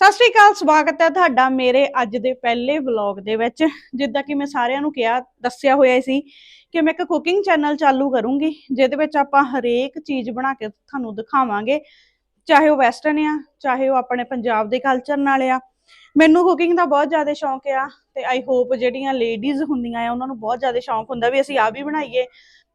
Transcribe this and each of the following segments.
ਸਤਿ ਸ਼੍ਰੀ ਅਕਾਲ, ਸਵਾਗਤ ਹੈ ਤੁਹਾਡਾ ਮੇਰੇ ਅੱਜ ਦੇ ਪਹਿਲੇ ਵਲੌਗ ਦੇ ਵਿੱਚ। ਜਿੱਦਾਂ ਕਿ ਮੈਂ ਸਾਰਿਆਂ ਨੂੰ ਕਿਹਾ, ਦੱਸਿਆ ਹੋਇਆ ਸੀ ਕਿ ਮੈਂ ਇੱਕ ਕੁਕਿੰਗ ਚੈਨਲ ਚਾਲੂ ਕਰੂੰਗੀ, ਜਿਹਦੇ ਵਿੱਚ ਆਪਾਂ ਹਰੇਕ ਚੀਜ਼ ਬਣਾ ਕੇ ਤੁਹਾਨੂੰ ਦਿਖਾਵਾਂਗੇ। ਚਾਹੇ ਉਹ ਵੈਸਟਰਨ ਆ, ਚਾਹੇ ਉਹ ਆਪਣੇ ਪੰਜਾਬ ਦੇ ਕਲਚਰ ਨਾਲ ਆ। ਮੈਨੂੰ ਕੁਕਿੰਗ ਦਾ ਬਹੁਤ ਜ਼ਿਆਦਾ ਸ਼ੌਂਕ ਆ ਤੇ ਆਈ ਹੋਪ ਜਿਹੜੀਆਂ ਲੇਡੀਜ਼ ਹੁੰਦੀਆਂ ਆ, ਉਹਨਾਂ ਨੂੰ ਬਹੁਤ ਜ਼ਿਆਦਾ ਸ਼ੌਂਕ ਹੁੰਦਾ ਵੀ ਅਸੀਂ ਆ ਵੀ ਬਣਾਈਏ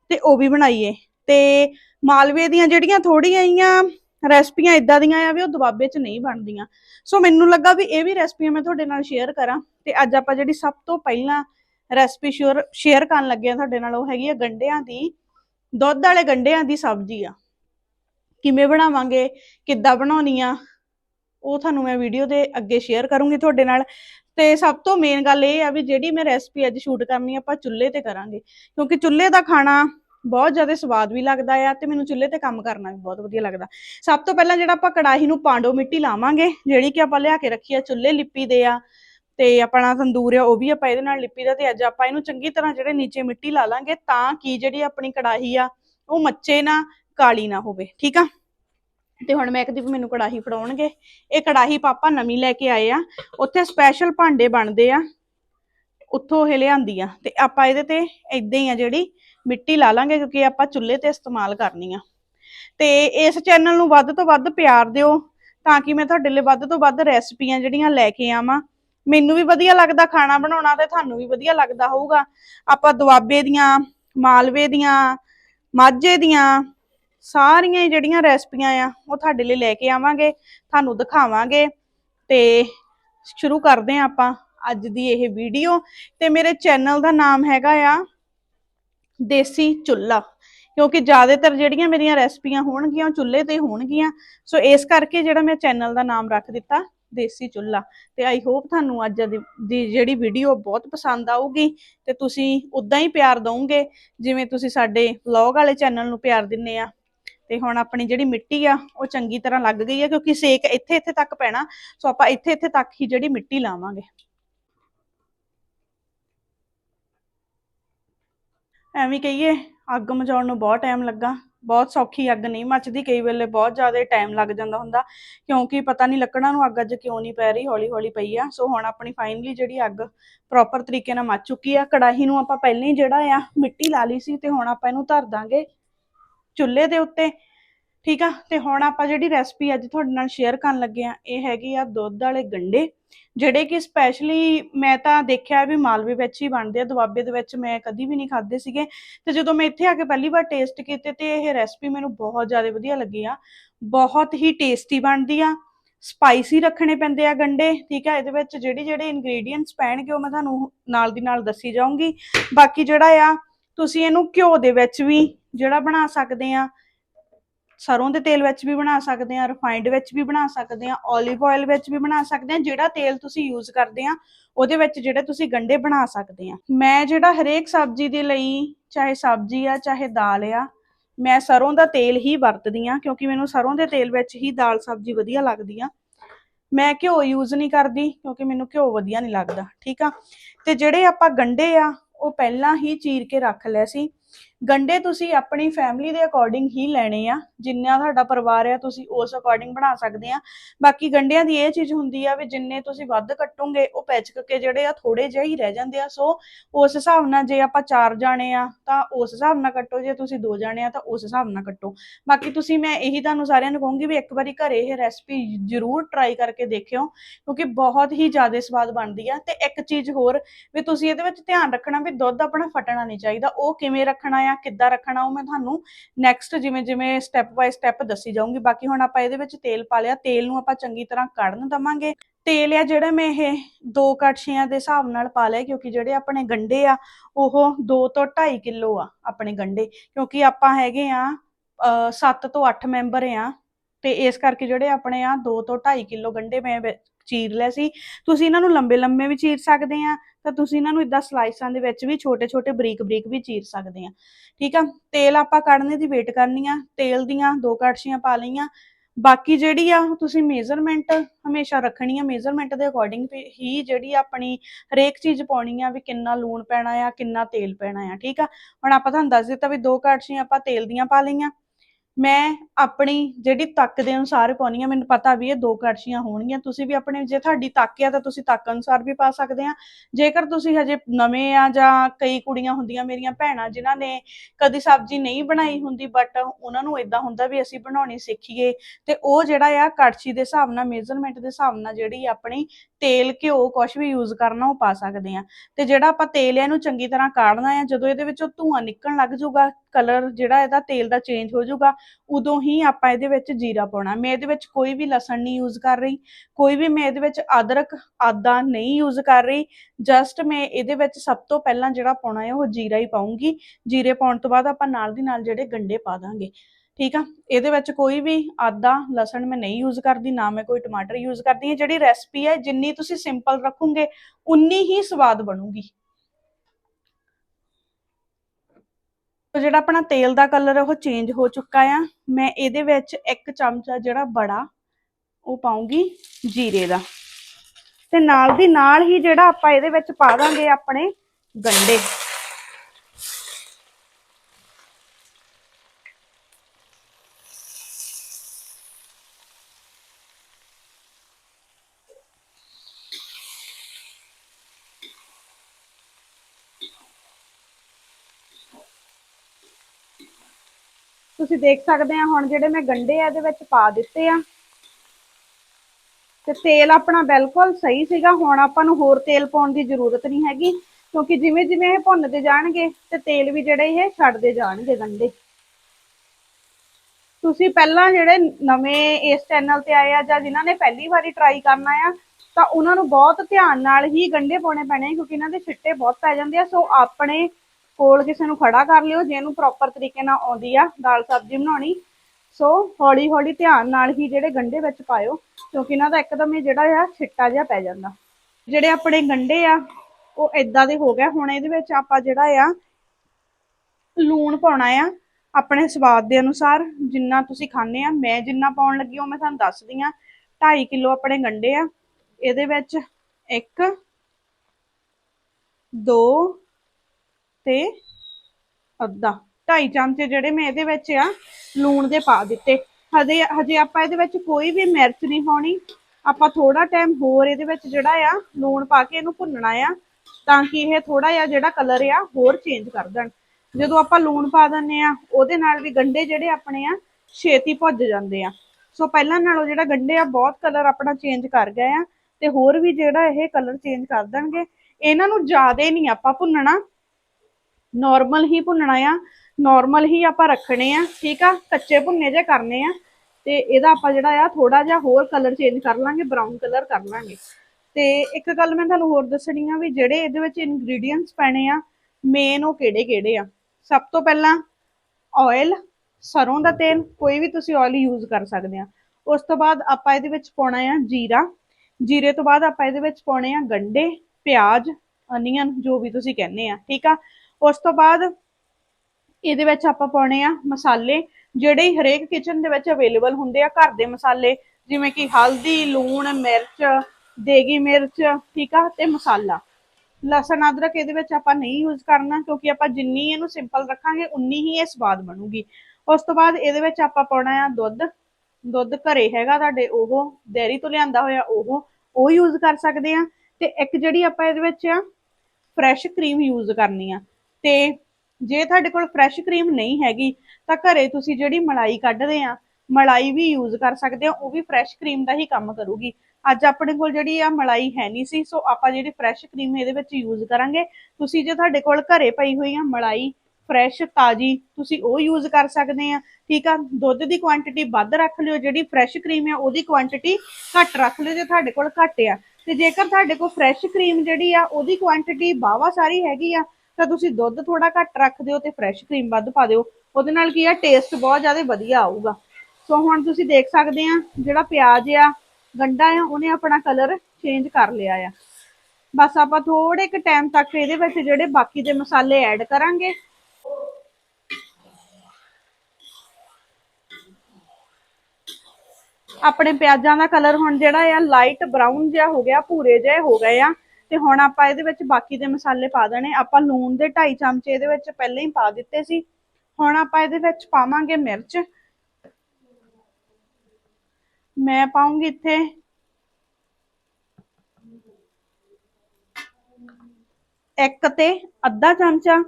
ਤੇ ਉਹ ਵੀ ਬਣਾਈਏ। ਤੇ ਮਾਲਵੇ ਦੀਆਂ ਜਿਹੜੀਆਂ ਥੋੜੀਆਂ ਜੀਆਂ ਰੈਸਪੀਆਂ ਇਦਾਂ ਦੀਆਂ ਆ ਵੀ ਉਹ ਦੁਆਬੇ 'ਚ ਨਹੀਂ ਬਣਦੀਆਂ। ਸੋ ਮੈਨੂੰ ਲੱਗਾ ਵੀ ਇਹ ਵੀ ਰੈਸਪੀਆਂ ਮੈਂ ਤੁਹਾਡੇ ਨਾਲ ਸ਼ੇਅਰ ਕਰਾਂ ਤੇ ਅੱਜ ਆਪਾਂ ਜਿਹੜੀ ਸਭ ਤੋਂ ਪਹਿਲਾਂ ਰੈਸਪੀ ਸ਼ੇਅਰ ਸ਼ੇਅਰ ਕਰਨ ਲੱਗੇ ਆ ਤੁਹਾਡੇ ਨਾਲ, ਉਹ ਹੈਗੀ ਆ ਗੰਡਿਆਂ ਦੀ, ਦੁੱਧ ਵਾਲੇ ਗੰਡਿਆਂ ਦੀ ਸਬਜ਼ੀ ਆ। ਕਿਵੇਂ ਬਣਾਵਾਂਗੇ, ਕਿੱਦਾਂ ਬਣਾਉਣੀ ਆ, ਉਹ ਤੁਹਾਨੂੰ ਮੈਂ ਵੀਡੀਓ ਦੇ ਅੱਗੇ ਸ਼ੇਅਰ ਕਰੂੰਗੀ ਤੁਹਾਡੇ ਨਾਲ। ਤੇ ਸਭ ਤੋਂ ਮੇਨ ਗੱਲ ਇਹ ਆ ਵੀ ਜਿਹੜੀ ਮੈਂ ਰੈਸਪੀ ਅੱਜ ਸ਼ੂਟ ਕਰਨੀ ਆ, ਆਪਾਂ ਚੁੱਲ੍ਹੇ ਤੇ ਕਰਾਂਗੇ। ਕਿਉਂਕਿ ਚੁੱਲ੍ਹੇ ਦਾ ਖਾਣਾ ਬਹੁਤ ਜ਼ਿਆਦਾ ਸਵਾਦ ਵੀ ਲੱਗਦਾ ਆ ਤੇ ਮੈਨੂੰ ਚੁੱਲ੍ਹੇ ਤੇ ਕੰਮ ਕਰਨਾ ਵੀ ਬਹੁਤ ਵਧੀਆ ਲੱਗਦਾ। ਸਭ ਤੋਂ ਪਹਿਲਾਂ ਜਿਹੜਾ ਆਪਾਂ ਕੜਾਹੀ ਨੂੰ ਪਾਂਡੋ ਮਿੱਟੀ ਲਾਵਾਂਗੇ, ਜਿਹੜੀ ਕਿ ਆਪਾਂ ਲਿਆ ਕੇ ਰੱਖੀ ਆ, ਚੁੱਲ੍ਹੇ ਲਿਪੀ ਦੇ ਆ, ਤੇ ਆਪਣਾ ਤੰਦੂਰ ਆ, ਉਹ ਵੀ ਆਪਾਂ ਇਹਦੇ ਨਾਲ ਲਿਪੀ ਦਾ ਤੇ ਅੱਜ ਆਪਾਂ ਇਹਨੂੰ ਚੰਗੀ ਤਰ੍ਹਾਂ ਜਿਹੜੇ ਨੀਚੇ ਮਿੱਟੀ ਲਾ ਲਾਂਗੇ ਤਾਂ ਕਿ ਜਿਹੜੀ ਆਪਣੀ ਕੜਾਹੀ ਆ, ਉਹ ਮੱਚੇ ਨਾ, ਕਾਲੀ ਨਾ ਹੋਵੇ, ਠੀਕ ਆ? ਤੇ ਹੁਣ ਮੈਂ ਕਦੀ ਮੈਨੂੰ ਕੜਾਹੀ ਫੜਾਉਣਗੇ। ਇਹ ਕੜਾਹੀ ਪਾਪਾ ਨਵੀਂ ਲੈ ਕੇ ਆਏ ਆ, ਉੱਥੇ ਸਪੈਸ਼ਲ ਭਾਂਡੇ ਬਣਦੇ ਆ, ਉੱਥੋਂ ਇਹ ਲਿਆਂਦੀ ਆ, ਤੇ ਆਪਾਂ ਇਹਦੇ ਤੇ ਇਦਾਂ ਹੀ ਆ ਜਿਹੜੀ ਮਿੱਟੀ ਲਾ ਲਾਂਗੇ ਕਿਉਂਕਿ ਆਪਾਂ ਚੁੱਲ੍ਹੇ ਤੇ ਇਸਤੇਮਾਲ ਕਰਨੀ ਆ। ਤੇ ਇਸ ਚੈਨਲ ਨੂੰ ਵੱਧ ਤੋਂ ਵੱਧ ਪਿਆਰ ਦਿਓ ਤਾਂ ਕਿ ਮੈਂ ਤੁਹਾਡੇ ਲਈ ਵੱਧ ਤੋਂ ਵੱਧ ਰੈਸਪੀਆਂ ਜਿਹੜੀਆਂ ਲੈ ਕੇ ਆਵਾਂ। ਮੈਨੂੰ ਵੀ ਵਧੀਆ ਲੱਗਦਾ ਖਾਣਾ ਬਣਾਉਣਾ ਤੇ ਤੁਹਾਨੂੰ ਵੀ ਵਧੀਆ ਲੱਗਦਾ ਹੋਊਗਾ। ਆਪਾਂ ਦੁਆਬੇ ਦੀਆਂ, ਮਾਲਵੇ ਦੀਆਂ, ਮਾਝੇ ਦੀਆਂ ਸਾਰੀਆਂ ਜਿਹੜੀਆਂ ਰੈਸਪੀਆਂ ਆ, ਉਹ ਤੁਹਾਡੇ ਲਈ ਲੈ ਕੇ ਆਵਾਂਗੇ, ਤੁਹਾਨੂੰ ਦਿਖਾਵਾਂਗੇ। ਤੇ ਸ਼ੁਰੂ ਕਰਦੇ ਆ ਆਪਾਂ ਅੱਜ ਦੀ ਇਹ ਵੀਡੀਓ ਤੇ ਮੇਰੇ ਚੈਨਲ ਦਾ ਨਾਮ ਹੈਗਾ ਆ ਦੇਸੀ ਚੁੱਲਾ, ਕਿਉਂਕਿ ਜ਼ਿਆਦਾਤਰ ਜਿਹੜੀਆਂ ਮੇਰੀਆਂ ਰੈਸਪੀਆਂ ਹੋਣਗੀਆਂ ਉਹ ਚੁੱਲ੍ਹੇ ਤੇ ਹੋਣਗੀਆਂ। ਸੋ ਇਸ ਕਰਕੇ ਜਿਹੜਾ ਮੈਂ ਚੈਨਲ ਦਾ ਨਾਮ ਰੱਖ ਦਿੱਤਾ, ਦੇਸੀ ਚੁੱਲਾ। ਤੇ ਆਈ ਹੋਪ ਤੁਹਾਨੂੰ ਅੱਜ ਦੀ ਜਿਹੜੀ ਵੀਡੀਓ ਬਹੁਤ ਪਸੰਦ ਆਊਗੀ। ਤੇ ਤੁਸੀਂ ਉਦਾਂ ਹੀ ਪਿਆਰ ਦਿਓਗੇ ਜਿਵੇਂ ਤੁਸੀਂ ਸਾਡੇ ਵਲੌਗ ਵਾਲੇ ਚੈਨਲ ਨੂੰ ਪਿਆਰ ਦਿੰਨੇ ਆ। ਤੇ ਹੁਣ ਆਪਣੀ ਜਿਹੜੀ ਮਿੱਟੀ ਆ, ਉਹ ਚੰਗੀ ਤਰ੍ਹਾਂ ਲੱਗ ਗਈ ਆ, ਕਿਉਂਕਿ ਸੇਕ ਇੱਥੇ ਇੱਥੇ ਤੱਕ ਪੈਣਾ। ਸੋ ਆਪਾਂ ਇੱਥੇ ਇੱਥੇ ਤੱਕ ਹੀ ਜਿਹੜੀ ਮਿੱਟੀ ਲਾਵਾਂਗੇ। ਐਵੇਂ ਕਹੀਏ, ਅੱਗ ਮਚਾਉਣ ਨੂੰ ਬਹੁਤ ਟਾਈਮ ਲੱਗਾ। ਬਹੁਤ ਸੌਖੀ ਅੱਗ ਨਹੀਂ ਮੱਚਦੀ, ਕਈ ਵੇਲੇ ਬਹੁਤ ਜ਼ਿਆਦਾ ਟਾਈਮ ਲੱਗ ਜਾਂਦਾ ਹੁੰਦਾ, ਕਿਉਂਕਿ ਪਤਾ ਨਹੀਂ ਲੱਕੜਾਂ ਨੂੰ ਅੱਗ ਅੱਜ ਕਿਉਂ ਨਹੀਂ ਪੈ ਰਹੀ ਹੌਲੀ ਹੌਲੀ ਪਈ ਆ। ਸੋ ਹੁਣ ਆਪਣੀ ਫਾਈਨਲੀ ਜਿਹੜੀ ਅੱਗ ਪ੍ਰੋਪਰ ਤਰੀਕੇ ਨਾਲ ਮੱਚ ਚੁੱਕੀ ਆ। ਕੜਾਹੀ ਨੂੰ ਆਪਾਂ ਪਹਿਲਾਂ ਹੀ ਜਿਹੜਾ ਆ, ਮਿੱਟੀ ਲਾ ਲਈ ਸੀ ਤੇ ਹੁਣ ਆਪਾਂ ਇਹਨੂੰ ਧਰ ਦਾਂਗੇ ਚੁੱਲ੍ਹੇ ਦੇ ਉੱਤੇ। ਠੀਕ ਆ? ਤੇ ਹੁਣ ਆਪਾਂ ਜਿਹੜੀ ਰੈਸਪੀ ਅੱਜ ਤੁਹਾਡੇ ਨਾਲ ਸ਼ੇਅਰ ਕਰਨ ਲੱਗੇ ਆ, ਇਹ ਹੈਗੀ ਆ ਦੁੱਧ ਵਾਲੇ ਗੰਡੇ, ਜਿਹੜੇ ਕਿ ਸਪੈਸ਼ਲੀ ਮੈਂ ਤਾਂ ਦੇਖਿਆ ਵੀ ਮਾਲਵੇ ਵਿੱਚ ਹੀ ਬਣਦੇ ਆ, ਦੁਆਬੇ ਦੇ ਵਿੱਚ ਮੈਂ ਕਦੀ ਵੀ ਨਹੀਂ ਖਾਦੇ ਸੀਗੇ। ਤੇ ਜਦੋਂ ਮੈਂ ਇੱਥੇ ਆ ਕੇ ਪਹਿਲੀ ਵਾਰ ਟੇਸਟ ਕੀਤੇ ਤੇ ਇਹ ਰੈਸਪੀ ਮੈਨੂੰ ਬਹੁਤ ਜ਼ਿਆਦਾ ਵਧੀਆ ਲੱਗੀ ਆ। ਬਹੁਤ ਹੀ ਟੇਸਟੀ ਬਣਦੀ ਆ। ਸਪਾਈਸੀ ਰੱਖਣੇ ਪੈਂਦੇ ਆ ਗੰਡੇ, ਠੀਕ ਆ? ਇਹਦੇ ਵਿੱਚ ਜਿਹੜੇ ਜਿਹੜੇ ਇਨਗਰੀਡੀਅੰਟਸ ਪੈਣਗੇ ਉਹ ਮੈਂ ਤੁਹਾਨੂੰ ਨਾਲ ਦੀ ਨਾਲ ਦੱਸੀ ਜਾਊਂਗੀ। ਬਾਕੀ ਜਿਹੜਾ ਆ, ਤੁਸੀਂ ਇਹਨੂੰ ਘਿਓ ਦੇ ਵਿੱਚ ਵੀ ਜਿਹੜਾ ਬਣਾ ਸਕਦੇ ਆ ਸਰੋਂ ਦੇ ਤੇਲ ਵਿੱਚ ਵੀ ਬਣਾ ਸਕਦੇ ਆ ਰਿਫਾਈਨਡ ਵਿੱਚ ਵੀ ਬਣਾ ਸਕਦੇ ਆ 올ਿਵ ਆਇਲ ਵਿੱਚ ਵੀ ਬਣਾ ਸਕਦੇ ਆ ਜਿਹੜਾ ਤੇਲ ਤੁਸੀਂ ਯੂਜ਼ ਕਰਦੇ ਆ ਉਹਦੇ ਵਿੱਚ ਜਿਹੜੇ ਤੁਸੀਂ ਗੰਡੇ ਬਣਾ ਸਕਦੇ ਆ ਮੈਂ ਜਿਹੜਾ ਹਰੇਕ ਸਬਜ਼ੀ ਦੇ ਲਈ, ਚਾਹੇ ਸਬਜ਼ੀ ਆ, ਚਾਹੇ ਦਾਲ ਆ, ਮੈਂ ਸਰੋਂ ਦਾ ਤੇਲ ਹੀ ਵਰਤਦੀ ਆ ਕਿਉਂਕਿ ਮੈਨੂੰ ਸਰੋਂ ਦੇ ਤੇਲ ਵਿੱਚ ਹੀ ਦਾਲ ਸਬਜ਼ੀ ਵਧੀਆ ਲੱਗਦੀ ਆ। ਮੈਂ ਘਿਓ ਯੂਜ਼ ਨਹੀਂ ਕਰਦੀ, ਕਿਉਂਕਿ ਮੈਨੂੰ ਘਿਓ ਵਧੀਆ ਨਹੀਂ ਲੱਗਦਾ, ਠੀਕ ਆ? ਤੇ ਜਿਹੜੇ ਆਪਾਂ ਗੰਡੇ ਆ, ਉਹ ਪਹਿਲਾਂ ਹੀ ਚੀਰ ਕੇ ਰੱਖ ਲਏ ਸੀ। ਗੰਡੇ ਤੁਸੀਂ ਆਪਣੀ ਫੈਮਿਲੀ ਦੇ ਅਕੋਰਡਿੰਗ ਹੀ ਲੈਣੇ ਆ, ਜਿੰਨਾ ਤੁਹਾਡਾ ਪਰਿਵਾਰ ਆ, ਤੁਸੀਂ ਉਸ ਅਕੋਰਡਿੰਗ ਬਣਾ ਸਕਦੇ ਆ। ਬਾਕੀ ਗੰਡਿਆਂ ਦੀ ਇਹ ਚੀਜ਼ ਹੁੰਦੀ ਆ ਵੀ ਜਿੰਨੇ ਤੁਸੀਂ ਵੱਧ ਕੱਟੋਗੇ, ਉਹ ਪੈਚਕ ਕੇ ਜਿਹੜੇ ਆ ਥੋੜੇ ਜਿਹੇ ਹੀ ਰਹਿ ਜਾਂਦੇ ਆ। ਸੋ ਉਸ ਹਿਸਾਬ ਨਾਲ ਜੇ ਆਪਾਂ ਚਾਰ ਜਾਣੇ ਆ, ਤਾਂ ਉਸ ਹਿਸਾਬ ਨਾਲ ਕੱਟੋ। ਜੇ ਤੁਸੀਂ ਦੋ ਜਾਣੇ ਆ, ਤਾਂ ਉਸ ਹਿਸਾਬ ਨਾਲ ਕੱਟੋ। ਬਾਕੀ ਤੁਸੀਂ ਮੈਂ ਇਹੀ ਤੁਹਾਨੂੰ ਸਾਰਿਆਂ ਨੂੰ ਕਹੂੰਗੀ ਵੀ ਇੱਕ ਵਾਰੀ ਘਰੇ ਇਹ ਰੈਸਪੀ ਜ਼ਰੂਰ ਟਰਾਈ ਕਰਕੇ ਦੇਖਿਓ, ਕਿਉਂਕਿ ਬਹੁਤ ਹੀ ਜ਼ਿਆਦਾ ਸਵਾਦ ਬਣਦੀ ਆ। ਤੇ ਇੱਕ ਚੀਜ਼ ਹੋਰ, ਵੀ ਤੁਸੀਂ ਇਹਦੇ ਵਿੱਚ ਧਿਆਨ ਰੱਖਣਾ ਵੀ ਦੁੱਧ ਆਪਣਾ ਫਟਣਾ ਨਹੀਂ ਚਾਹੀਦਾ। ਉਹ ਕਿਵੇਂ ਰੱਖਣਾ ਆ ਕਿੱਦਾਂ ਰੱਖਣਾ ਉਹ ਮੈਂ ਤੁਹਾਨੂੰ ਨੈਕਸਟ ਜਿਵੇਂ ਜਿਵੇਂ ਸਟੈਪ ਬਾਈ ਸਟੈਪ ਦੱਸੀ ਜਾਊਂਗੀ। ਬਾਕੀ ਹੁਣ ਆਪਾਂ ਇਹਦੇ ਵਿੱਚ ਤੇਲ ਪਾ ਲਿਆ। ਤੇਲ ਨੂੰ ਆਪਾਂ ਚੰਗੀ ਤਰ੍ਹਾਂ ਕੜਨ ਦਵਾਂਗੇ। ਤੇਲ ਆ ਜਿਹੜਾ ਮੈਂ ਇਹ ਦੋ ਕੜਛੀਆਂ ਦੇ ਹਿਸਾਬ ਨਾਲ ਪਾ ਲਿਆ, ਕਿਉਂਕਿ ਜਿਹੜੇ ਆਪਣੇ ਗੰਡੇ ਆ, ਉਹ 2 ਤੋਂ 2.5 ਕਿਲੋ ਆ ਆਪਣੇ ਗੰਡੇ ਕਿਉਂਕਿ ਆਪਾਂ ਹੈਗੇ ਆ 7 ਤੋਂ 8 ਮੈਂਬਰ ਆ। ਤੇ ਇਸ ਕਰਕੇ ਜਿਹੜੇ ਆਪਣੇ ਆ 2 ਤੋਂ 2.5 ਕਿਲੋ ਗੰਡੇ ਮੈਂ ਚੀਰ ਲਿਆ ਸੀ। ਤੁਸੀਂ ਇਹਨਾਂ ਨੂੰ ਲੰਬੇ ਲੰਬੇ ਵੀ ਚੀਰ ਸਕਦੇ ਆ ਤਾਂ ਤੁਸੀਂ ਇਹਨਾਂ ਨੂੰ ਇਦਾਂ ਸਲਾਈਸਾਂ ਦੇ ਵਿੱਚ ਵੀ ਛੋਟੇ ਛੋਟੇ ਬਰੀਕ ਬਰੀਕ ਵੀ ਚੀਰ ਸਕਦੇ ਆ। ਠੀਕ ਆ? ਤੇਲ ਆਪਾਂ ਕੱਢਨੇ ਦੀ ਵੇਟ ਕਰਨੀ ਆ। ਤੇਲ ਦੀਆਂ ਦੋ ਕੜਛੀਆਂ ਪਾ ਲਈਆਂ। ਬਾਕੀ ਜਿਹੜੀ ਆ ਤੁਸੀਂ ਮੇਜ਼ਰਮੈਂਟ ਹਮੇਸ਼ਾ ਰੱਖਣੀ ਆ। ਮੇਜ਼ਰਮੈਂਟ ਦੇ ਅਕੋਰਡਿੰਗ ਹੀ ਜਿਹੜੀ ਆਪਣੀ ਹਰੇਕ ਚੀਜ਼ ਪਾਉਣੀ ਆ ਵੀ ਕਿੰਨਾ ਲੂਣ ਪੈਣਾ ਆ, ਕਿੰਨਾ ਤੇਲ ਪੈਣਾ ਆ। ਠੀਕ ਆ? ਹੁਣ ਆਪਾਂ ਤੁਹਾਨੂੰ ਦੱਸ ਦਿੱਤਾ ਵੀ ਦੋ ਕੜਛੀਆਂ ਆਪਾਂ ਤੇਲ ਦੀਆਂ ਪਾ ਲਈਆਂ। ਮੈਂ ਆਪਣੀ ਜਿਹੜੀ ਤੱਕ ਦੇ ਅਨੁਸਾਰ ਪਾਉਣੀ ਆ, ਮੈਨੂੰ ਪਤਾ ਵੀ ਇਹ ਦੋ ਕੜਛੀਆਂ ਹੋਣਗੀਆਂ, ਤੁਸੀਂ ਵੀ ਆਪਣੇ ਜੇ ਤੁਹਾਡੀ ਤੱਕ ਆ ਤਾਂ ਤੁਸੀਂ ਤੱਕ ਅਨੁਸਾਰ ਵੀ ਪਾ ਸਕਦੇ ਆ। ਜੇਕਰ ਤੁਸੀਂ ਹਜੇ ਨਵੇਂ ਆ ਜਾਂ ਕਈ ਕੁੜੀਆਂ ਹੁੰਦੀਆਂ ਮੇਰੀਆਂ ਭੈਣਾਂ ਜਿਨ੍ਹਾਂ ਨੇ ਕਦੀ ਸਬਜ਼ੀ ਨਹੀਂ ਬਣਾਈ ਹੁੰਦੀ ਬਟ ਉਹਨਾਂ ਨੂੰ ਇਦਾਂ ਹੁੰਦਾ ਵੀ ਅਸੀਂ ਬਣਾਉਣੀ ਸਿੱਖੀਏ, ਤੇ ਉਹ ਜਿਹੜਾ ਆ ਕੜਛੀ ਦੇ ਹਿਸਾਬ ਨਾਲ ਮੇਜ਼ਰਮੈਂਟ ਦੇ ਹਿਸਾਬ ਨਾਲ ਜਿਹੜੀ ਆਪਣੀ ਤੇਲ, ਘਿਓ ਕੁਝ ਵੀ ਯੂਜ਼ ਕਰਨਾ, ਉਹ ਪਾ ਸਕਦੇ ਆ। ਤੇ ਜਿਹੜਾ ਆਪਾਂ ਤੇਲ ਆ ਇਹਨੂੰ ਚੰਗੀ ਤਰ੍ਹਾਂ ਕਾੜਨਾ ਆ, ਜਦੋਂ ਇਹਦੇ ਵਿੱਚੋਂ ਧੂੰਆਂ ਨਿਕਲਣ ਲੱਗ ਜਾਊਗਾ ਕਲਰ ਜਿਹੜਾ ਇਹਦਾ ਤੇਲ ਦਾ ਚੇਂਜ ਹੋ ਜਾਊਗਾ ਉਦੋਂ ਹੀ ਆਪਾਂ ਇਹਦੇ ਵਿੱਚ ਜੀਰਾ ਪਾਉਣਾ। ਮੈਂ ਇਹਦੇ ਵਿੱਚ ਕੋਈ ਵੀ ਲਸਣ ਨਹੀਂ ਯੂਜ਼ ਕਰ ਰਹੀ, ਕੋਈ ਵੀ ਮੈਂ ਇਹਦੇ ਵਿੱਚ ਅਦਰਕ, ਆਦਾ ਨਹੀਂ ਯੂਜ਼ ਕਰ ਰਹੀ। ਜਸਟ ਮੈਂ ਇਹਦੇ ਵਿੱਚ ਸਭ ਤੋਂ ਪਹਿਲਾਂ ਜਿਹੜਾ ਪਾਉਣਾ ਹੈ ਉਹ ਜੀਰਾ ਹੀ ਪਾਉਂਗੀ ਜੀਰੇ ਪਾਉਣ ਤੋਂ ਬਾਅਦ ਆਪਾਂ ਨਾਲ ਦੀ ਨਾਲ ਜਿਹੜੇ ਗੰਡੇ ਪਾ ਦਾਂਗੇ। ਠੀਕ ਆ? ਇਹਦੇ ਵਿੱਚ ਕੋਈ ਵੀ ਆਦਾ, ਲਸਣ ਮੈਂ ਨਹੀਂ ਯੂਜ਼ ਕਰਦੀ, ਨਾ ਮੈਂ ਕੋਈ ਟਮਾਟਰ ਯੂਜ਼ ਕਰਦੀ। ਹਾਂ ਜਿਹੜੀ ਰੈਸਪੀ ਹੈ, ਜਿੰਨੀ ਤੁਸੀਂ ਸਿੰਪਲ ਰੱਖੋਗੇ, ਉਨੀ ਹੀ ਸਵਾਦ ਬਣੂਗੀ। ਜਿਹੜਾ ਆਪਣਾ ਤੇਲ ਦਾ ਕਲਰ ਉਹ ਚੇਂਜ ਹੋ ਚੁੱਕਾ ਆ। ਮੈਂ ਇਹਦੇ ਵਿੱਚ ਇੱਕ ਚਮਚਾ ਜਿਹੜਾ ਬੜਾ, ਉਹ ਪਾਉਂਗੀ ਜੀਰੇ ਦਾ। ਤੇ ਨਾਲ ਦੀ ਨਾਲ ਹੀ ਜਿਹੜਾ ਆਪਾਂ ਇਹਦੇ ਵਿੱਚ ਪਾ ਦਾਂਗੇ ਆਪਣੇ ਗੰਡੇ। ਤੁਸੀਂ ਦੇਖ ਸਕਦੇ ਆ, ਹੁਣ ਜਿਹੜੇ ਮੈਂ ਗੰਡੇ ਆ ਇਹਦੇ ਵਿੱਚ ਪਾ ਦਿੱਤੇ ਆ। ਤੇ ਤੇਲ ਆਪਣਾ ਬਿਲਕੁਲ ਸਹੀ ਸੀਗਾ, ਹੁਣ ਆਪਾਂ ਨੂੰ ਹੋਰ ਤੇਲ ਪਾਉਣ ਦੀ ਜ਼ਰੂਰਤ ਨਹੀਂ ਹੈਗੀ, ਕਿਉਂਕਿ ਜਿਵੇਂ ਜਿਵੇਂ ਇਹ ਭੁੰਨਦੇ ਜਾਣਗੇ ਤੇ ਤੇਲ ਵੀ ਜਿਹੜੇ ਇਹ ਛੱਡਦੇ ਜਾਣਗੇ ਗੰਡੇ। ਤੁਸੀਂ ਪਹਿਲਾਂ ਜਿਹੜੇ ਨਵੇਂ ਇਸ ਚੈਨਲ ਤੇ ਆਏ ਆ ਜਾਂ ਜਿਨ੍ਹਾਂ ਨੇ ਪਹਿਲੀ ਵਾਰੀ ਟਰਾਈ ਕਰਨਾ ਆ, ਤਾਂ ਉਹਨਾਂ ਨੂੰ ਬਹੁਤ ਧਿਆਨ ਨਾਲ ਹੀ ਗੰਡੇ ਪਾਉਣੇ ਪੈਣੇ ਆ, ਕਿਉਂਕਿ ਇਹਨਾਂ ਦੇ ਛਿੱਟੇ ਬਹੁਤ ਪੈ ਜਾਂਦੇ ਆ, ਸੋ ਆਪਣੇ ਕੋਲ ਕਿਸੇ ਨੂੰ ਖੜਾ ਕਰ ਲਿਓ, ਜਿਹਨੂੰ ਪ੍ਰੋਪਰ ਤਰੀਕੇ ਨਾਲ ਆਉਂਦੀ ਆ ਦਾਲ ਸਬਜ਼ੀ ਬਣਾਉਣੀ। ਸੋ ਹੌਲੀ ਹੌਲੀ ਧਿਆਨ ਨਾਲ ਹੀ ਜਿਹੜੇ ਗੰਡੇ ਵਿੱਚ ਪਾਇਓ, ਕਿਉਂਕਿ ਇਹਨਾਂ ਦਾ ਇੱਕਦਮ ਹੀ ਜਿਹੜਾ ਆ ਛਿੱਟਾ ਜਿਹਾ ਪੈ ਜਾਂਦਾ। ਜਿਹੜੇ ਆਪਣੇ ਗੰਡੇ ਆ, ਉਹ ਇਦਾਂ ਦੇ ਹੋ ਗਏ। ਹੁਣ ਇਹਦੇ ਵਿੱਚ ਆਪਾਂ ਜਿਹੜਾ ਆ, ਲੂਣ ਪਾਉਣਾ ਆ, ਆਪਣੇ ਸਵਾਦ ਦੇ ਅਨੁਸਾਰ। ਜਿੰਨਾ ਤੁਸੀਂ ਖਾਣੇ ਆ, ਮੈਂ ਜਿੰਨਾ ਪਾਉਣ ਲੱਗੀ ਉਹ ਮੈਂ ਤੁਹਾਨੂੰ ਦੱਸਦੀ ਆ 2.5 ਕਿਲੋ ਆਪਣੇ ਗੰਡੇ ਆ। ਇਹਦੇ ਵਿੱਚ 1 2 ਤੇ ਅੱਧਾ। ਢਾਈ ਚਮਚੇ ਜਿਹੜੇ ਮੈਂ ਇਹਦੇ ਵਿੱਚ ਆ, ਲੂਣ ਦੇ ਪਾ ਦਿੱਤੇ। ਹਜੇ ਹਜੇ ਆਪਾਂ ਇਹਦੇ ਵਿੱਚ ਕੋਈ ਵੀ ਮਿਰਚ ਨਹੀਂ ਪਾਉਣੀ। ਆਪਾਂ ਥੋੜਾ ਟਾਈਮ ਹੋਰ ਇਹਦੇ ਵਿੱਚ ਜਿਹੜਾ ਆ, ਲੂਣ ਪਾ ਕੇ ਇਹਨੂੰ ਭੁੰਨਣਾ ਆ, ਤਾਂ ਕਿ ਇਹ ਥੋੜਾ ਜਿਹਾ ਜਿਹੜਾ ਕਲਰ ਆ, ਹੋਰ ਚੇਂਜ ਕਰ ਦੇਣ। ਜਦੋਂ ਆਪਾਂ ਲੂਣ ਪਾ ਦਿੰਨੇ ਆ, ਉਹਦੇ ਨਾਲ ਵੀ ਗੰਡੇ ਜਿਹੜੇ ਆਪਣੇ ਆ, ਛੇਤੀ ਭੁੱਜ ਜਾਂਦੇ ਆ। ਸੋ ਪਹਿਲਾਂ ਨਾਲੋਂ ਜਿਹੜਾ ਗੰਡੇ ਆ, ਬਹੁਤ ਕਲਰ ਆਪਣਾ ਚੇਂਜ ਕਰ ਗਏ ਆ, ਤੇ ਹੋਰ ਵੀ ਜਿਹੜਾ ਇਹ ਕਲਰ ਚੇਂਜ ਕਰ ਦੇਣਗੇ, ਇਹਨਾਂ ਨੂੰ ਜ਼ਿਆਦਾ ਨਹੀਂ ਆਪਾਂ ਭੁੰਨਣਾ। ਨਾਰਮਲ ਹੀ ਭੁੰਨਣਾ ਆ। ਨਾਰਮਲ ਹੀ ਆਪਾਂ ਰੱਖਣੇ ਆ, ਠੀਕ ਆ? ਕੱਚੇ ਭੁੰਨੇ ਜੇ ਕਰਨੇ ਆ। ਤੇ ਇਹਦਾ ਆਪਾਂ ਜਿਹੜਾ ਆ ਥੋੜਾ ਜਿਹਾ ਹੋਰ ਕਲਰ ਚੇਂਜ ਕਰ ਲਾਂਗੇ ਬਰਾਊਨ ਕਲਰ ਕਰ ਲਾਂਗੇ। ਤੇ ਇੱਕ ਗੱਲ ਮੈਂ ਤੁਹਾਨੂੰ ਹੋਰ ਦੱਸਣੀ ਆ ਵੀ ਜਿਹੜੇ ਇਹਦੇ ਵਿੱਚ ਇਨਗਰੀਡੀਅੰਟਸ ਪੈਣੇ ਆ ਮੇਨ ਉਹ ਕਿਹੜੇ ਕਿਹੜੇ ਆ? ਸਭ ਤੋਂ ਪਹਿਲਾਂ ਆਇਲ ਸਰੋਂ ਦਾ ਤੇਲ, ਕੋਈ ਵੀ ਤੁਸੀਂ ਆਇਲ ਯੂਜ਼ ਕਰ ਸਕਦੇ ਆ। ਉਸ ਤੋਂ ਬਾਅਦ ਆਪਾਂ ਇਹਦੇ ਵਿੱਚ ਪਾਉਣਾ ਆ ਜੀਰਾ। ਜੀਰੇ ਤੋਂ ਬਾਅਦ ਆਪਾਂ ਇਹਦੇ ਵਿੱਚ ਪਾਉਣੇ ਆ ਗੰਡੇ, ਪਿਆਜ਼ ਅਨੀਅਨ ਜੋ ਵੀ ਤੁਸੀਂ ਕਹਿੰਦੇ ਆ, ਠੀਕ ਆ? ਉਸ ਤੋਂ ਬਾਅਦ ਇਹਦੇ ਵਿੱਚ ਆਪਾਂ ਪਾਉਣੇ ਆ ਮਸਾਲੇ, ਜਿਹੜੇ ਹੀ ਹਰੇਕ ਕਿਚਨ ਦੇ ਵਿੱਚ ਅਵੇਲੇਬਲ ਹੁੰਦੇ ਆ, ਘਰ ਦੇ ਮਸਾਲੇ, ਜਿਵੇਂ ਕਿ ਹਲਦੀ, ਲੂਣ, ਮਿਰਚ, ਦੇਗੀ ਮਿਰਚ, ਠੀਕ ਆ, ਤੇ ਮਸਾਲਾ। ਲਸਣ, ਅਦਰਕ ਇਹਦੇ ਵਿੱਚ ਆਪਾਂ ਨਹੀਂ ਯੂਜ਼ ਕਰਨਾ, ਕਿਉਂਕਿ ਆਪਾਂ ਜਿੰਨੀ ਇਹਨੂੰ ਸਿੰਪਲ ਰੱਖਾਂਗੇ, ਉਨੀ ਹੀ ਇਹ ਸਵਾਦ ਬਣੂਗੀ। ਉਸ ਤੋਂ ਬਾਅਦ ਇਹਦੇ ਵਿੱਚ ਆਪਾਂ ਪਾਉਣਾ ਆ ਦੁੱਧ। ਦੁੱਧ ਘਰੇ ਹੈਗਾ ਤੁਹਾਡੇ, ਉਹ ਡੈਰੀ ਤੋਂ ਲਿਆਂਦਾ ਹੋਇਆ, ਉਹ ਉਹ ਯੂਜ਼ ਕਰ ਸਕਦੇ ਆ। ਤੇ ਇੱਕ ਜਿਹੜੀ ਆਪਾਂ ਇਹਦੇ ਵਿੱਚ ਆ ਫਰੈਸ਼ ਕਰੀਮ ਯੂਜ਼ ਕਰਨੀ ਆ ਤੇ ਜੇ ਤੁਹਾਡੇ ਕੋਲ ਫਰੈਸ਼ ਕਰੀਮ ਨਹੀਂ ਹੈਗੀ, ਤਾਂ ਘਰੇ ਤੁਸੀਂ ਜਿਹੜੀ ਮਲਾਈ ਕੱਢਦੇ ਆ, ਮਲਾਈ ਵੀ ਯੂਜ਼ ਕਰ ਸਕਦੇ ਆ, ਉਹ ਵੀ ਫਰੈਸ਼ ਕਰੀਮ ਦਾ ਹੀ ਕੰਮ ਕਰੂਗੀ। ਅੱਜ ਆਪਣੇ ਕੋਲ ਜਿਹੜੀ ਆ ਮਲਾਈ ਹੈ ਨਹੀਂ ਸੀ, ਸੋ ਆਪਾਂ ਜਿਹੜੀ ਫਰੈਸ਼ ਕਰੀਮ ਇਹਦੇ ਵਿੱਚ ਯੂਜ਼ ਕਰਾਂਗੇ। ਤੁਸੀਂ ਜੇ ਤੁਹਾਡੇ ਕੋਲ ਘਰੇ ਪਈ ਹੋਈ ਆ ਮਲਾਈ ਫਰੈਸ਼ ਤਾਜੀ, ਤੁਸੀਂ ਉਹ ਯੂਜ਼ ਕਰ ਸਕਦੇ ਆ। ਠੀਕ ਆ, ਦੁੱਧ ਦੀ ਕੁਆਂਟੀਟੀ ਵੱਧ ਰੱਖ ਲਿਓ, ਜਿਹੜੀ ਫਰੈਸ਼ ਕਰੀਮ ਆ, ਉਹਦੀ ਕੁਆਂਟੀਟੀ ਘੱਟ ਰੱਖ ਲਿਓ, ਜੇ ਤੁਹਾਡੇ ਕੋਲ ਘੱਟ ਆ। ਤੇ ਜੇਕਰ ਤੁਹਾਡੇ ਕੋਲ ਫਰੈਸ਼ ਕਰੀਮ ਜਿਹੜੀ ਆ, ਉਹਦੀ ਕੁਆਂਟੀਟੀ ਬਾਵਾ ਸਾਰੀ ਹੈਗੀ ਆ ਤਾਂ ਤੁਸੀਂ ਦੁੱਧ ਥੋੜਾ ਘੱਟ ਰੱਖ ਦਿਓ ਤੇ ਫਰੈਸ਼ ਕਰੀਮ ਵੱਧ ਪਾ ਦਿਓ। ਉਹਦੇ ਨਾਲ ਕੀ ਆ ਟੇਸਟ ਬਹੁਤ ਜ਼ਿਆਦਾ ਵਧੀਆ ਆਊਗਾ। ਸੋ ਹੁਣ ਤੁਸੀਂ ਦੇਖ ਸਕਦੇ ਆ, ਜਿਹੜਾ ਪਿਆਜ਼ ਆ, ਗੰਡਾ ਆ, ਉਹਨੇ ਆਪਣਾ ਕਲਰ ਚੇਂਜ ਕਰ ਲਿਆ ਆ। ਬਸ ਆਪਾਂ ਥੋੜੇ ਕੁ ਟਾਈਮ ਤੱਕ ਇਹਦੇ ਵਿੱਚ ਜਿਹੜੇ ਬਾਕੀ ਦੇ ਮਸਾਲੇ ਐਡ ਕਰਾਂਗੇ। ਆਪਣੇ ਪਿਆਜ਼ਾਂ ਦਾ ਕਲਰ ਹੁਣ ਜਿਹੜਾ ਆ ਲਾਈਟ ਬਰਾਊਨ ਜਿਹਾ ਹੋ ਗਿਆ, ਭੂਰੇ ਜਿਹੇ ਹੋ ਗਏ ਆ। ਤੇ ਹੁਣ ਆਪਾਂ ਇਹਦੇ ਵਿੱਚ ਬਾਕੀ ਦੇ ਮਸਾਲੇ ਪਾ ਦੇਣੇ। ਆਪਾਂ ਲੂਣ ਦੇ 2.5 ਚਮਚੇ ਇਹਦੇ ਵਿੱਚ ਪਹਿਲਾਂ ਹੀ ਪਾ ਦਿੱਤੇ ਸੀ। ਹੁਣ ਆਪਾਂ ਇਹਦੇ ਵਿੱਚ ਪਾਵਾਂਗੇ ਮਿਰਚ। ਮੈਂ ਪਾਉਂਗੀ ਇੱਥੇ। ਇੱਕ ਤੇ ਅੱਧਾ ਚਮਚਾ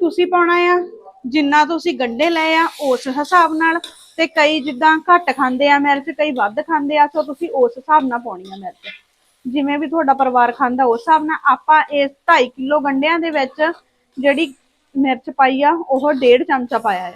ਤੁਸੀਂ ਪਾਉਣਾ ਆ। ਜਿੰਨਾ ਤੁਸੀਂ ਗੰਢੇ ਲਏ ਆ, ਉਸ ਹਿਸਾਬ ਨਾਲ। ਤੇ ਕਈ ਜਿੱਦਾਂ ਘੱਟ ਖਾਂਦੇ ਆ ਮਿਰਚ, ਕਈ ਵੱਧ ਖਾਂਦੇ ਆ, ਸੋ ਤੁਸੀਂ ਉਸ ਹਿਸਾਬ ਨਾਲ ਪਾਉਣੀ ਆ ਮਿਰਚ। ਜਿਵੇਂ ਵੀ ਤੁਹਾਡਾ ਪਰਿਵਾਰ ਖਾਂਦਾ, ਉਸ ਹਿਸਾਬ ਨਾਲ ਆਪਾਂ ਇਸ 2.5 ਕਿਲੋ ਗੰਢਿਆਂ ਦੇ ਵਿੱਚ ਜਿਹੜੀ ਮਿਰਚ ਪਾਈ ਆ, ਉਹ ਡੇਢ ਚਮਚਾ ਪਾਇਆ ਆ।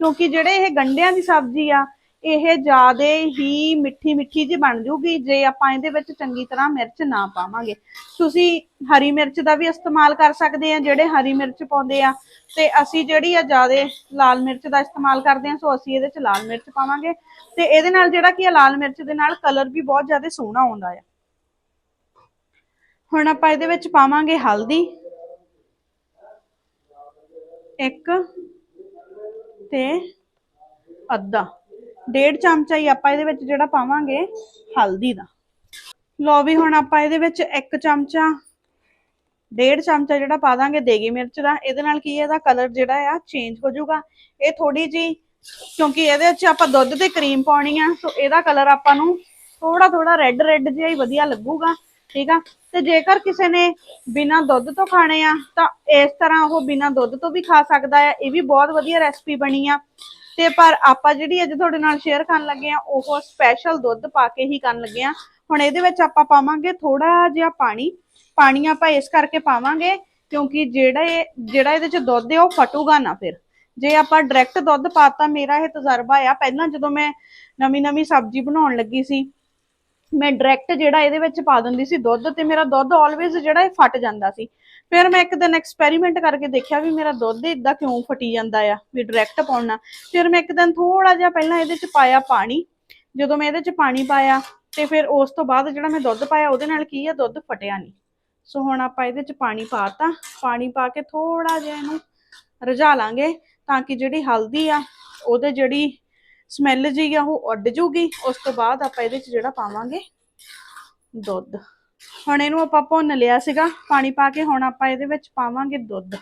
ਕਿਉਂਕਿ ਜਿਹੜੇ ਇਹ ਗੰਢਿਆਂ ਦੀ ਸਬਜ਼ੀ ਆ ਇਹ ਜ਼ਿਆਦੇ ਹੀ ਮਿੱਠੀ ਮਿੱਠੀ ਜੀ ਬਣ ਜੂਗੀ ਜੇ ਆਪਾਂ ਇਹਦੇ ਵਿੱਚ ਚੰਗੀ ਤਰ੍ਹਾਂ ਮਿਰਚ ਨਾ ਪਾਵਾਂਗੇ। ਤੁਸੀਂ ਹਰੀ ਮਿਰਚ ਦਾ ਵੀ ਇਸਤੇਮਾਲ ਕਰ ਸਕਦੇ ਆ, ਜਿਹੜੇ ਹਰੀ ਮਿਰਚ ਪਾਉਂਦੇ ਆ। ਤੇ ਅਸੀਂ ਜਿਹੜੀ ਆ ਜ਼ਿਆਦੇ ਲਾਲ ਮਿਰਚ ਦਾ ਇਸਤੇਮਾਲ ਕਰਦੇ ਆ, ਸੋ ਅਸੀਂ ਇਹਦੇ ਚ ਲਾਲ ਮਿਰਚ ਪਾਵਾਂਗੇ। ਤੇ ਇਹਦੇ ਨਾਲ ਜਿਹੜਾ ਕੀ ਆ, ਲਾਲ ਮਿਰਚ ਦੇ ਨਾਲ ਕਲਰ ਵੀ ਬਹੁਤ ਜ਼ਿਆਦਾ ਸੋਹਣਾ ਆਉਂਦਾ ਆ। ਹੁਣ ਆਪਾਂ ਇਹਦੇ ਵਿੱਚ ਪਾਵਾਂਗੇ ਹਲਦੀ। ਇੱਕ ਤੇ ਅੱਧਾ। ਡੇਢ ਚਮਚਾ ਹੀ ਆਪਾਂ ਇਹਦੇ ਵਿੱਚ ਜਿਹੜਾ ਪਾਵਾਂਗੇ, ਹਲਦੀ ਦਾ। ਲੋ ਵੀ ਹੁਣ ਆਪਾਂ ਇਹਦੇ ਵਿੱਚ ਇੱਕ ਚਮਚਾ, ਡੇਢ ਚਮਚਾ ਜਿਹੜਾ ਪਾ ਦਾਂਗੇ ਦੇਗੀ ਮਿਰਚ ਦਾ। ਇਹਦੇ ਨਾਲ ਕੀ ਹੈ, ਇਹਦਾ ਕਲਰ ਜਿਹੜਾ ਆ ਚੇਂਜ ਹੋ ਜਾਊਗਾ। ਇਹ ਥੋੜੀ ਜੀ ਕਿਉਂਕਿ ਇਹਦੇ ਵਿੱਚ ਆਪਾਂ ਦੁੱਧ ਤੇ ਕਰੀਮ ਪਾਉਣੀ ਆ, ਸੋ ਇਹਦਾ ਕਲਰ ਆਪਾਂ ਨੂੰ ਥੋੜਾ ਥੋੜਾ ਰੈੱਡ ਰੈੱਡ ਜਿਹਾ ਹੀ ਵਧੀਆ ਲੱਗੂਗਾ, ਠੀਕ ਆ? ਤੇ ਜੇਕਰ ਕਿਸੇ ਨੇ ਬਿਨਾ ਦੁੱਧ ਤੋਂ ਖਾਣੇ ਆ, ਤਾਂ ਇਸ ਤਰ੍ਹਾਂ ਉਹ ਬਿਨਾ ਦੁੱਧ ਤੋਂ ਵੀ ਖਾ ਸਕਦਾ ਆ। ਇਹ ਵੀ ਬਹੁਤ ਵਧੀਆ ਰੈਸਪੀ ਬਣੀ ਆ। ਤੇ ਪਰ ਆਪਾਂ ਜਿਹੜੀ ਅੱਜ ਤੁਹਾਡੇ ਨਾਲ ਸ਼ੇਅਰ ਕਰਨ ਲੱਗੇ ਆ ਉਹ ਸਪੈਸ਼ਲ ਦੁੱਧ ਪਾ ਕੇ ਹੀ ਕਰਨ ਲੱਗੇ ਆ ਹੁਣ ਇਹਦੇ ਵਿੱਚ ਆਪਾਂ ਪਾਵਾਂਗੇ ਥੋੜਾ ਜਿਹਾ ਪਾਣੀ। ਪਾਣੀ ਆਪਾਂ ਇਸ ਕਰਕੇ ਪਾਵਾਂਗੇ ਕਿਉਂਕਿ ਜਿਹੜਾ ਇਹ, ਜਿਹੜਾ ਇਹਦੇ ਚ ਦੁੱਧ ਹੈ, ਉਹ ਫਟੂਗਾ ਨਾ ਫਿਰ। ਜੇ ਆਪਾਂ ਡਾਇਰੈਕਟ ਦੁੱਧ ਪਾਤਾ, ਮੇਰਾ ਇਹ ਤਜਰਬਾ ਆ। ਪਹਿਲਾਂ ਜਦੋਂ ਮੈਂ ਨਵੀਂ ਨਵੀਂ ਸਬਜ਼ੀ ਬਣਾਉਣ ਲੱਗੀ ਸੀ, ਮੈਂ ਡਾਇਰੈਕਟ ਜਿਹੜਾ ਇਹਦੇ ਵਿੱਚ ਪਾ ਦਿੰਦੀ ਸੀ ਦੁੱਧ ਤੇ ਮੇਰਾ ਦੁੱਧ ਆਲਵੇਜ਼ ਜਿਹੜਾ ਇਹ ਫਟ ਜਾਂਦਾ ਸੀ। ਫਿਰ ਮੈਂ ਇੱਕ ਦਿਨ ਐਕਸਪੈਰੀਮੈਂਟ ਕਰਕੇ ਦੇਖਿਆ ਵੀ ਮੇਰਾ ਦੁੱਧ ਇਦਾਂ ਕਿਉਂ ਫਟੀ ਜਾਂਦਾ ਆ, ਵੀ ਡਾਇਰੈਕਟ ਪਾਉਣਾ। ਫਿਰ ਮੈਂ ਇੱਕ ਦਿਨ ਥੋੜਾ ਜਿਹਾ ਪਹਿਲਾਂ ਇਹਦੇ ਚ ਪਾਇਆ ਪਾਣੀ। ਜਦੋਂ ਮੈਂ ਇਹਦੇ ਚ ਪਾਣੀ ਪਾਇਆ ਤੇ ਫਿਰ ਉਸ ਤੋਂ ਬਾਅਦ ਜਿਹੜਾ ਮੈਂ ਦੁੱਧ ਪਾਇਆ ਉਹਦੇ ਨਾਲ ਕੀ ਆ, ਦੁੱਧ ਫਟਿਆ ਨਹੀਂ ਸੋ ਹੁਣ ਆਪਾਂ ਇਹਦੇ ਚ ਪਾਣੀ ਪਾਤਾ ਪਾਣੀ ਪਾ ਕੇ ਥੋੜਾ ਜਿਹਾ ਇਹਨੂੰ ਰਝਾ ਲਾਂਗੇ ਤਾਂ ਕਿ ਜਿਹੜੀ ਹਲਦੀ ਆ, ਉਹਦੇ ਜਿਹੜੀ ਸਮੈਲ ਜੀ ਆ ਉਹ ਉੱਡ ਜੂਗੀ। ਉਸ ਤੋਂ ਬਾਅਦ ਆਪਾਂ ਇਹਦੇ ਚ ਜਿਹੜਾ ਪਾਵਾਂਗੇ ਦੁੱਧ। ਹੁਣ ਇਹਨੂੰ ਆਪਾਂ ਭੁੰਨ ਲਿਆ ਸੀਗਾ, ਪਾਣੀ ਪਾ ਕੇ ਹੁਣ ਆਪਾਂ ਇਹਦੇ ਵਿੱਚ ਪਾਵਾਂਗੇ ਦੁੱਧ।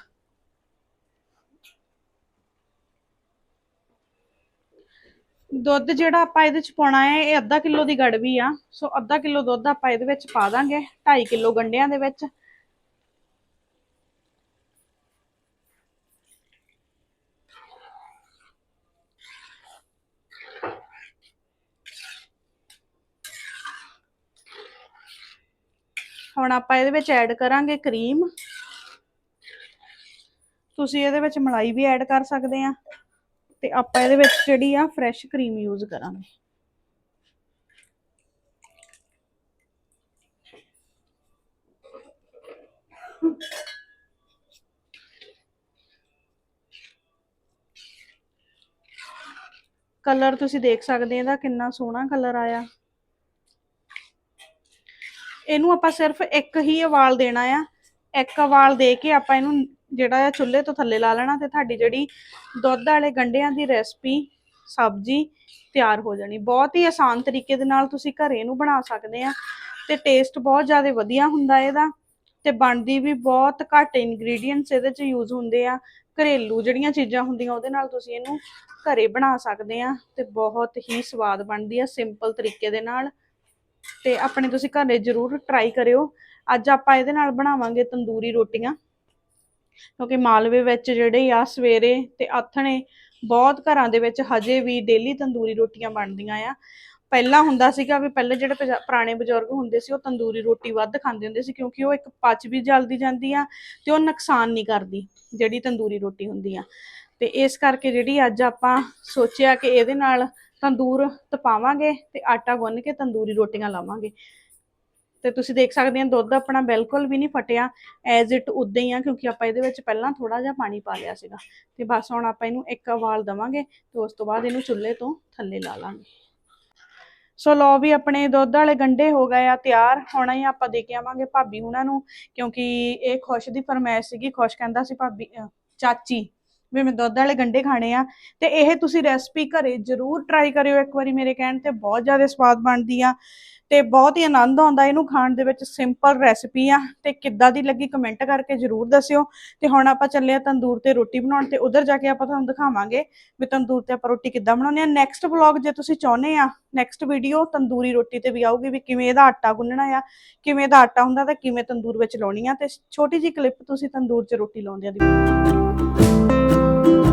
ਦੁੱਧ ਜਿਹੜਾ ਆਪਾਂ ਇਹਦੇ ਚ ਪਾਉਣਾ ਹੈ, ਇਹ ਅੱਧਾ ਕਿਲੋ ਦੀ ਗੜਵੀ ਆ। ਸੋ ਅੱਧਾ ਕਿਲੋ ਦੁੱਧ ਆਪਾਂ ਇਹਦੇ ਵਿੱਚ ਪਾ ਦਾਂਗੇ 2.5 ਕਿਲੋ ਗੰਢਿਆਂ ਦੇ ਵਿੱਚ। ਹੁਣ ਆਪਾਂ ਇਹਦੇ ਵਿੱਚ ਐਡ ਕਰਾਂਗੇ ਕਰੀਮ ਤੁਸੀਂ ਇਹਦੇ ਵਿੱਚ ਮਲਾਈ ਵੀ ਐਡ ਕਰ ਸਕਦੇ ਆ। ਤੇ ਆਪਾਂ ਇਹਦੇ ਵਿੱਚ ਜਿਹੜੀ ਆ ਫਰੈਸ਼ ਕਰੀਮ ਯੂਜ਼ ਕਰਾਂਗੇ। ਕਲਰ ਤੁਸੀਂ ਦੇਖ ਸਕਦੇ ਆ ਇਹਦਾ ਕਿੰਨਾ ਸੋਹਣਾ ਕਲਰ ਆਇਆ। ਇਹਨੂੰ ਆਪਾਂ ਸਿਰਫ ਇੱਕ ਹੀ ਉਬਾਲ ਦੇਣਾ ਆ। ਇੱਕ ਉਬਾਲ ਦੇ ਕੇ ਆਪਾਂ ਇਹਨੂੰ ਜਿਹੜਾ ਆ ਚੁੱਲ੍ਹੇ ਤੋਂ ਥੱਲੇ ਲਾ ਲੈਣਾ ਤੇ ਤੁਹਾਡੀ ਜਿਹੜੀ ਦੁੱਧ ਵਾਲੇ ਗੰਢਿਆਂ ਦੀ ਰੈਸਪੀ ਸਬਜ਼ੀ ਤਿਆਰ ਹੋ ਜਾਣੀ। ਬਹੁਤ ਹੀ ਆਸਾਨ ਤਰੀਕੇ ਦੇ ਨਾਲ ਤੁਸੀਂ ਘਰੇ ਇਹਨੂੰ ਬਣਾ ਸਕਦੇ ਆ ਤੇ ਟੇਸਟ ਬਹੁਤ ਜ਼ਿਆਦਾ ਵਧੀਆ ਹੁੰਦਾ ਇਹਦਾ ਤੇ ਬਣਦੀ ਵੀ ਬਹੁਤ ਘੱਟ ਇੰਗਰੀਡੀਅੰਟਸ ਇਹਦੇ ਚ ਯੂਜ਼ ਹੁੰਦੇ ਆ। ਘਰੇਲੂ ਜਿਹੜੀਆਂ ਚੀਜ਼ਾਂ ਹੁੰਦੀਆਂ ਉਹਦੇ ਨਾਲ ਤੁਸੀਂ ਇਹਨੂੰ ਘਰੇ ਬਣਾ ਸਕਦੇ ਆ ਤੇ ਬਹੁਤ ਹੀ ਸਵਾਦ ਬਣਦੀ ਆ ਸਿੰਪਲ ਤਰੀਕੇ ਦੇ ਨਾਲ। ਤੇ ਆਪਣੇ ਤੁਸੀਂ ਘਰੇ ਜ਼ਰੂਰ ਟਰਾਈ ਕਰਿਓ। ਅੱਜ ਆਪਾਂ ਇਹਦੇ ਨਾਲ ਬਣਾਵਾਂਗੇ ਤੰਦੂਰੀ ਰੋਟੀਆਂ। ਕਿਉਂਕਿ ਮਾਲਵੇ ਵਿੱਚ ਜਿਹੜੇ ਆ ਸਵੇਰੇ ਤੇ ਆਥਣੇ ਬਹੁਤ ਘਰਾਂ ਦੇ ਵਿੱਚ ਹਜੇ ਵੀ ਡੇਲੀ ਤੰਦੂਰੀ ਰੋਟੀਆਂ ਬਣਦੀਆਂ ਆ। ਪਹਿਲਾਂ ਹੁੰਦਾ ਸੀਗਾ ਵੀ ਪਹਿਲੇ ਜਿਹੜੇ ਪੁਰਾਣੇ ਬਜ਼ੁਰਗ ਹੁੰਦੇ ਸੀ ਉਹ ਤੰਦੂਰੀ ਰੋਟੀ ਵੱਧ ਖਾਂਦੇ ਹੁੰਦੇ ਸੀ ਕਿਉਂਕਿ ਉਹ ਇੱਕ ਪਚ ਵੀ ਜਲਦੀ ਜਾਂਦੀ ਆ ਤੇ ਉਹ ਨੁਕਸਾਨ ਨਹੀਂ ਕਰਦੀ ਜਿਹੜੀ ਤੰਦੂਰੀ ਰੋਟੀ ਹੁੰਦੀ ਆ। ਤੇ ਇਸ ਕਰਕੇ ਜਿਹੜੀ ਅੱਜ ਆਪਾਂ ਸੋਚਿਆ ਕਿ ਇਹਦੇ ਨਾਲ ਤੰਦੂਰ ਤਪਾਵਾਂਗੇ ਤੇ ਆਟਾ ਗੁੰਨ ਕੇ ਤੰਦੂਰੀ ਰੋਟੀਆਂ ਲਾਵਾਂਗੇ। ਤੇ ਤੁਸੀਂ ਦੇਖ ਸਕਦੇ ਹੋ ਦੁੱਧ ਆਪਣਾ ਬਿਲਕੁਲ ਵੀ ਨਹੀਂ ਫਟਿਆ ਐਜ਼ ਇਟ ਉਦਾਂ ਹੀ ਆ, ਕਿਉਂਕਿ ਆਪਾਂ ਇਹਦੇ ਵਿੱਚ ਪਹਿਲਾਂ ਥੋੜਾ ਜਿਹਾ ਪਾਣੀ ਪਾ ਲਿਆ ਸੀਗਾ। ਤੇ ਬਸ ਹੁਣ ਆਪਾਂ ਇਹਨੂੰ ਇੱਕ ਉਬਾਲ ਦਵਾਂਗੇ ਤੇ ਉਸ ਤੋਂ ਬਾਅਦ ਇਹਨੂੰ ਚੁੱਲ੍ਹੇ ਤੋਂ ਥੱਲੇ ਲਾ ਲਾਂਗੇ। ਸੋ ਲੋ ਵੀ ਆਪਣੇ ਦੁੱਧ ਵਾਲੇ ਗੰਡੇ ਹੋ ਗਏ ਆ, ਤਿਆਰ। ਹੁਣ ਹੀ ਆਪਾਂ ਦੇ ਕੇ ਆਵਾਂਗੇ ਭਾਬੀ ਉਹਨਾਂ ਨੂੰ, ਕਿਉਂਕਿ ਇਹ ਖੁਸ਼ ਦੀ ਫਰਮਾਇਸ਼ ਸੀਗੀ। ਖੁਸ਼ ਕਹਿੰਦਾ ਸੀ ਭਾਬੀ ਚਾਚੀ ਵੀ ਮੈਂ ਦੁੱਧ ਵਾਲੇ ਗੰਡੇ ਖਾਣੇ ਆ। ਤੇ ਇਹ ਤੁਸੀਂ ਰੈਸਪੀ ਘਰੇ ਜ਼ਰੂਰ ਟਰਾਈ ਕਰਿਓ ਇੱਕ ਵਾਰੀ ਮੇਰੇ ਕਹਿਣ ਤੇ ਬਹੁਤ ਜ਼ਿਆਦਾ ਸਵਾਦ ਬਣਦੀ ਆ ਤੇ ਬਹੁਤ ਹੀ ਆਨੰਦ ਆਉਂਦਾ ਇਹਨੂੰ ਖਾਣ ਦੇ ਵਿੱਚ। ਸਿੰਪਲ ਰੈਸਪੀ ਆ ਤੇ ਕਿੱਦਾਂ ਦੀ ਲੱਗੀ ਕਮੈਂਟ ਕਰਕੇ ਜ਼ਰੂਰ ਦੱਸਿਓ। ਤੇ ਹੁਣ ਆਪਾਂ ਚੱਲੇ ਆ ਤੰਦੂਰ ਤੇ ਰੋਟੀ ਬਣਾਉਣ ਤੇ ਉਧਰ ਜਾ ਕੇ ਆਪਾਂ ਤੁਹਾਨੂੰ ਦਿਖਾਵਾਂਗੇ ਵੀ ਤੰਦੂਰ ਤੇ ਆਪਾਂ ਰੋਟੀ ਕਿੱਦਾਂ ਬਣਾਉਂਦੇ ਆ। ਨੈਕਸਟ ਵਲੌਗ ਜੇ ਤੁਸੀਂ ਚਾਹੁੰਦੇ ਆ ਨੈਕਸਟ ਵੀਡੀਓ ਤੰਦੂਰੀ ਰੋਟੀ ਤੇ ਵੀ ਆਊਗੀ ਵੀ ਕਿਵੇਂ ਇਹਦਾ ਆਟਾ ਗੁੰਨਣਾ ਆ, ਕਿਵੇਂ ਇਹਦਾ ਆਟਾ ਹੁੰਦਾ ਤੇ ਕਿਵੇਂ ਤੰਦੂਰ ਵਿੱਚ ਲਾਉਣੀ ਆ। ਤੇ ਛੋਟੀ ਜਿਹੀ ਕਲਿੱਪ ਤੁਸੀਂ ਤੰਦੂਰ 'ਚ ਰੋਟੀ ਲਾਉਂਦੇ ਆ ਦੀ thank you